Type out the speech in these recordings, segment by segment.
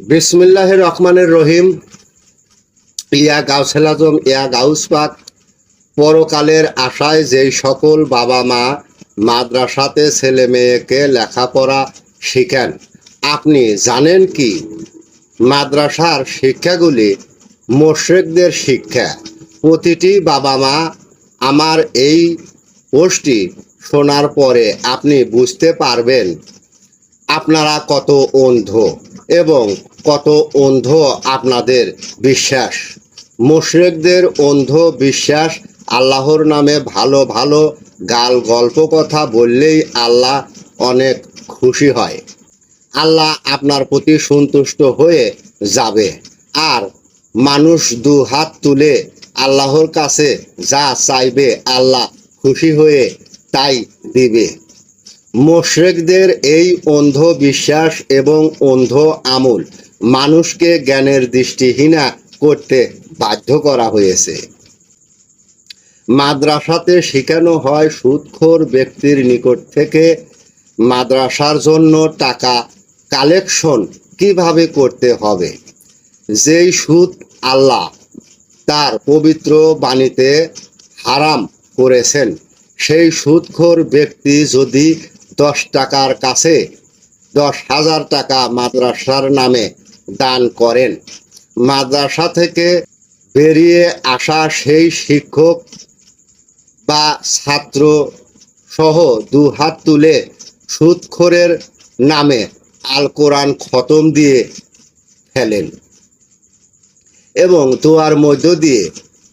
বিসমিল্লাহ রহমানের রহিম। ইয়া গাউসেল আজম ইয়া গাউস পাক পরকালের আশায় যেই সকল বাবা মা মাদ্রাসাতে ছেলে মেয়েকে লেখাপড়া শিখেন, আপনি জানেন কি? মাদ্রাসার শিক্ষাগুলি মোশরেকদের শিক্ষা। প্রতিটি বাবা মা আমার এই পোস্টটি শোনার পরে আপনি বুঝতে পারবেন, আপনারা কত অন্ধ। এবং কত অন্ধ আপনাদের বিশ্বাস? মুশরিকদের অন্ধ বিশ্বাস আল্লাহর নামে ভালো ভালো গাল গল্প কথা বললেই আল্লাহ অনেক খুশি হয়। আল্লাহ আপনার প্রতি সন্তুষ্ট হয়ে যাবে। আর মানুষ দু হাত তুলে আল্লাহর কাছে যা চাইবে আল্লাহ খুশি হয়ে তাই দিবে। মোশরেকদের এই অন্ধ বিশ্বাস এবং অন্ধ আমল মানুষকে জ্ঞানের দৃষ্টিহীনা করতে বাধ্য করা হয়েছে। মাদ্রাসাতে শেখানো হয় সুদখোর ব্যক্তির নিকট থেকে মাদ্রাসার জন্য টাকা কালেকশন কীভাবে করতে হবে। যেই সুদ আল্লাহ তার পবিত্র বাণীতে হারাম করেছেন, সেই সুদখোর ব্যক্তি যদি দশ টাকার কাছে দশ হাজার টাকা মাদ্রাসার নামে দান করেন। মাদ্রাসা থেকে বেরিয়ে আসা সেই শিক্ষক বা ছাত্র সহ দু হাত তুলে সুদখোরের নামে আল কোরআন খতম দিয়ে ফেলেন এবং দোয়ার মধ্য দিয়ে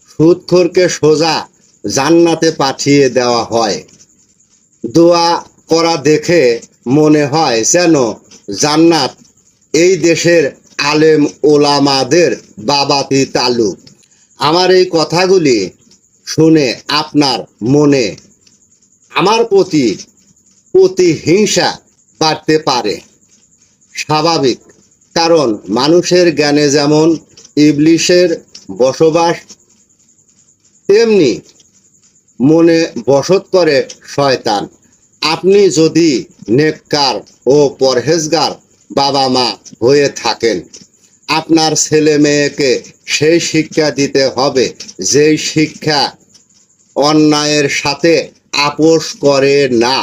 সুদখোরকে সোজা জান্নাতে পাঠিয়ে দেওয়া হয়। দোয়া করা দেখে মনে হয় যেন জান্নাত এই দেশের আলেম ওলামাদের বাবাতি তালুক। আমার এই কথাগুলি শুনে আপনার মনে আমার প্রতি প্রতিহিংসা বাড়তে পারে। স্বাভাবিক, কারণ মানুষের জ্ঞানে যেমন ইবলিশের বসবাস, তেমনি মনে বসত করে শয়তান। আপনি যদি নেককার ও পরহেজগার বাবা মা হয়ে থাকেন, আপনার ছেলে মেয়েকে সেই শিক্ষা দিতে হবে যেই শিক্ষা অন্যায়ের সাথে আপোষ করে না।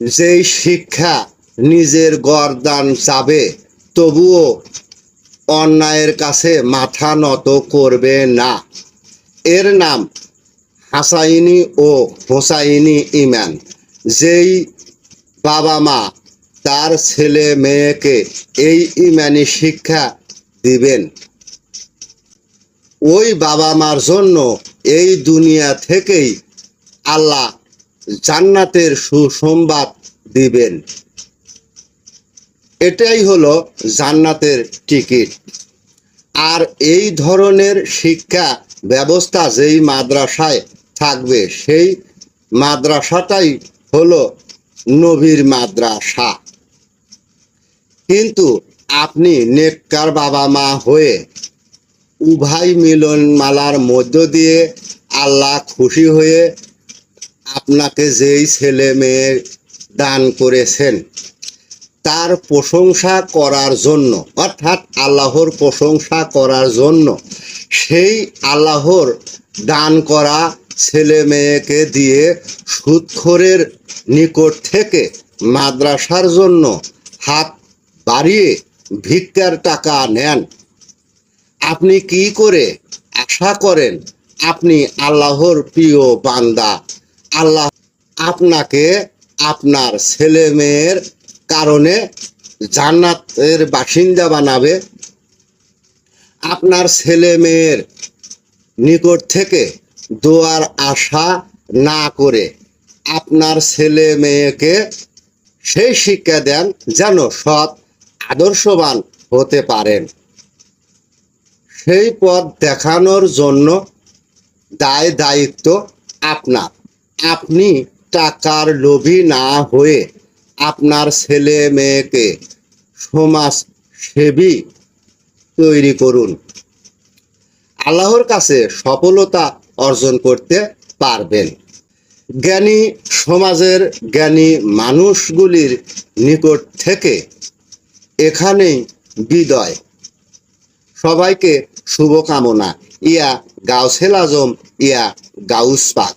যেই শিক্ষা নিজের গরদান চাবে, তবুও অন্যায়ের কাছে মাথা নত করবে না। এর নাম হাসাইনি ও হোসাইনি ইমান যেই বাবা মা তার ছেলে মেয়েকে এই ইমানি শিক্ষা দিবেন, ওই বাবা মার জন্য এই দুনিয়া থেকেই আল্লাহ জান্নাতের সুসংবাদ দিবেন। এটাই হলো জান্নাতের টিকিট। আর এই ধরনের শিক্ষা ব্যবস্থা যেই মাদ্রাসায় থাকবে। সেই মাদ্রাসাটাই হলো নবীর মাদ্রাসা। কিন্তু আপনি নেককার বাবা মা হয়ে উভয় মিলন মালার মধ্য দিয়ে আল্লাহ খুশি হয়ে আপনাকে যেই ছেলে মেয়ে দান করেছেন, তার প্রশংসা করার জন্য, অর্থাৎ আল্লাহর প্রশংসা করার জন্য, সেই আল্লাহর দান করা ছেলে মেয়েকে দিয়ে সুদখোরের নিকট থেকে মাদ্রাসার জন্য হাত বাড়িয়ে ভিক্ষার টাকা নেন। আপনি কি করে আশা করেন আপনি আল্লাহর প্রিয় বান্দা? আল্লাহ আপনাকে আপনার ছেলে মেয়ের কারণে জান্নাতের বাসিন্দা বানাবে। আপনার ছেলে মেয়ের নিকট থেকে দোয়ার আশা না করে আপনার ছেলে মেয়েকে সেই শিক্ষা দেন যেন সৎ, আদর্শবান হতে পারেন। সেই পথ দেখানোর জন্য দায় দায়িত্ব আপনার। আপনি টাকার লোভী না হয়ে আপনার ছেলে মেয়েকে সমাজ সেবী তৈরি করুন। আল্লাহর কাছে সফলতা অর্জন করতে পারবেন। জ্ঞানী সমাজের জ্ঞানী মানুষগুলির নিকট থেকে এখানেই বিদয়। সবাইকে শুভকামনা। ইয়া গাউসেল আজম, ইয়া গাউস পাক।